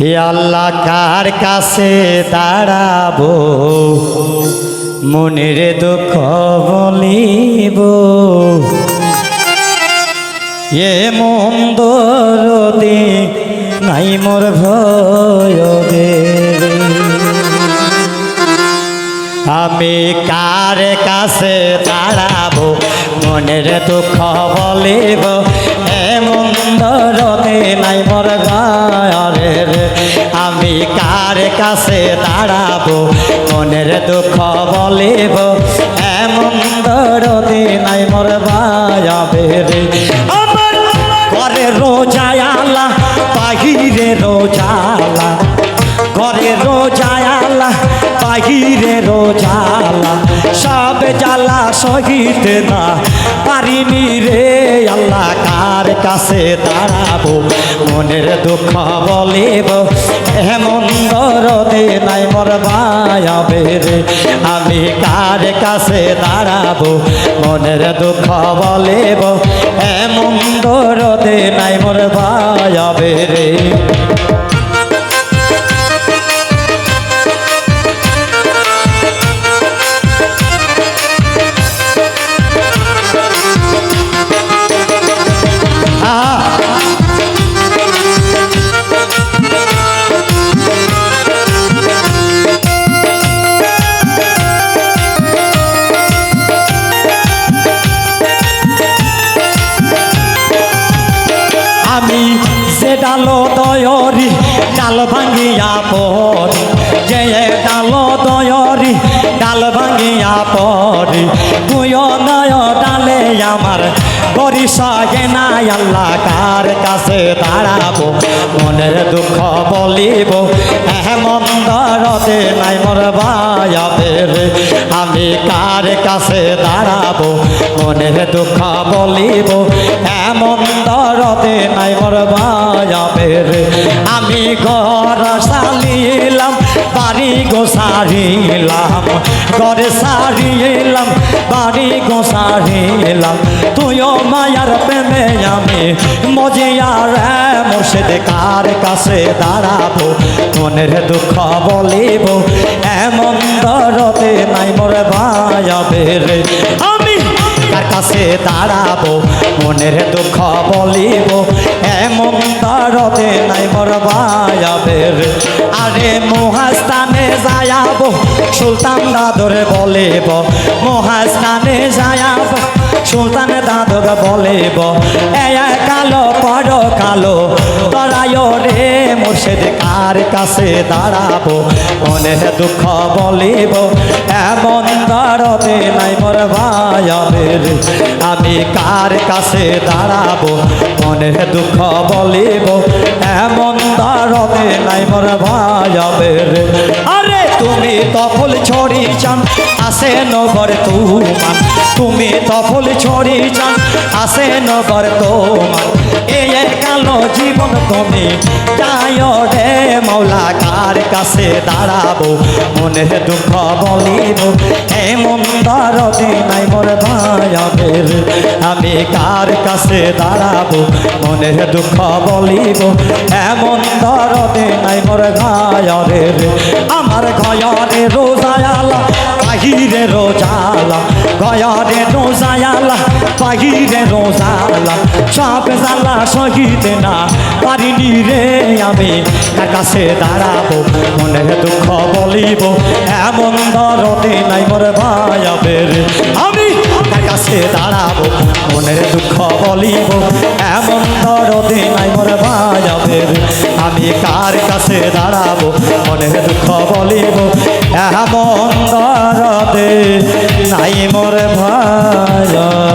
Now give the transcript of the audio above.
হে আল্লাহ কার কাছে দাঁড়াবো? মনের দুঃখ বলিব। এ মন্দরতে নাই মোর ভয় আমি কার কাছে দাঁড়াবো? মনের দুঃখ বলিব। এমন দরদে নাই মর রে আমি কার কাছে দাঁড়াবো? মনের দুঃখ বলিব, এমন দরদে নাই মর বায়াবে রে। আমার ঘরে রোজায়ালা বাহিরে রোজালা ঘরে রোজায়ালা বাহিরে রোজালা সব জ্বালা সহিত না পারিনি রে। কাছে দাঁড়াবো, মনের দুঃখ বলিব, এমন দরদে নাই মর বায়াবে রে। আমি কার কাছে দাঁড়াবো, মনের দুঃখ বলিব, এমন দরদে নাই মর বায়াবে রে। যে ডালো দয়রি, ডাল ভাঙিয়া পড়ি। যে ডালো দয়রি, ডাল ভাঙিয়া পড়ি। তুই নয় ডালে আমার বরিশাগে নাই আল্লাহ কার কাছে দাঁড়াবো? মনের দুঃখ বলিব এমন দরদে নাই মোর বায়াবে রে আমি কার কাছে দাঁড়াবো? মনের দুঃখ বলিব এমন দরদে নাই বাড়ি গো সারিলাম, ঘরে সারিলাম, বাড়ি গো সারিলাম। তুইও মায়ার প্রেমে আমি মজিয়ার মুর্শিদ, কার কাছে দাঁড়াবো? মনের দুঃখ বলিব, এমন দরদে নাই মোর ভায়াবে রে। আমি কার কাছে দাঁড়াবো? মনের দুঃখ বলিব, এমন দরদে নাই মোর ভায়াবে রে। আরে মহাস্থানে যায়াব সুলতান দাদরে বলিব, মহাস্থানে যায়াব সুলতান দাদর বলিব, এ কালো পর কালো, তরায় রে মুর্শিদ কার কাছে দাঁড়াবো? মনে দুঃখ বলিব, এমন দরদে নাই মোর রে আমি কার কাছে দাঁড়াবো? মনে দুঃখ বলিব, এমন তারবে নাই মোর ভায়াবে রে। আরে তুমি তফল ছড়ি চান, আসে নগর তুমান তুমি তফল ছড়ি চান, আসে নগর তোমার। এ কালো জীবন তুমি কাছে দাঁড়াবো মনে দুঃখ বলিব এমন দরদি নাই মোর ভায়াবে রে আমি কার কাছে দাঁড়াবো মনে দুঃখ বলিব এমন দরদি নাই মোর ভায়াবে রে আমার ঘরে রোজায়ালা বাহিরে রোজালা গয়ারে রোজায়ালা বাহিরে রোজালা সব জালা সহিত না পারিনি রে আমি কাছে দাঁড়াবো দুঃখ বলিব, এমন দরদে নাই মোর ভায়াবে রে আমি কার কাছে দাঁড়াবো? মনের দুঃখ বলিব, এমন দরদে নাই মোর ভায়াবে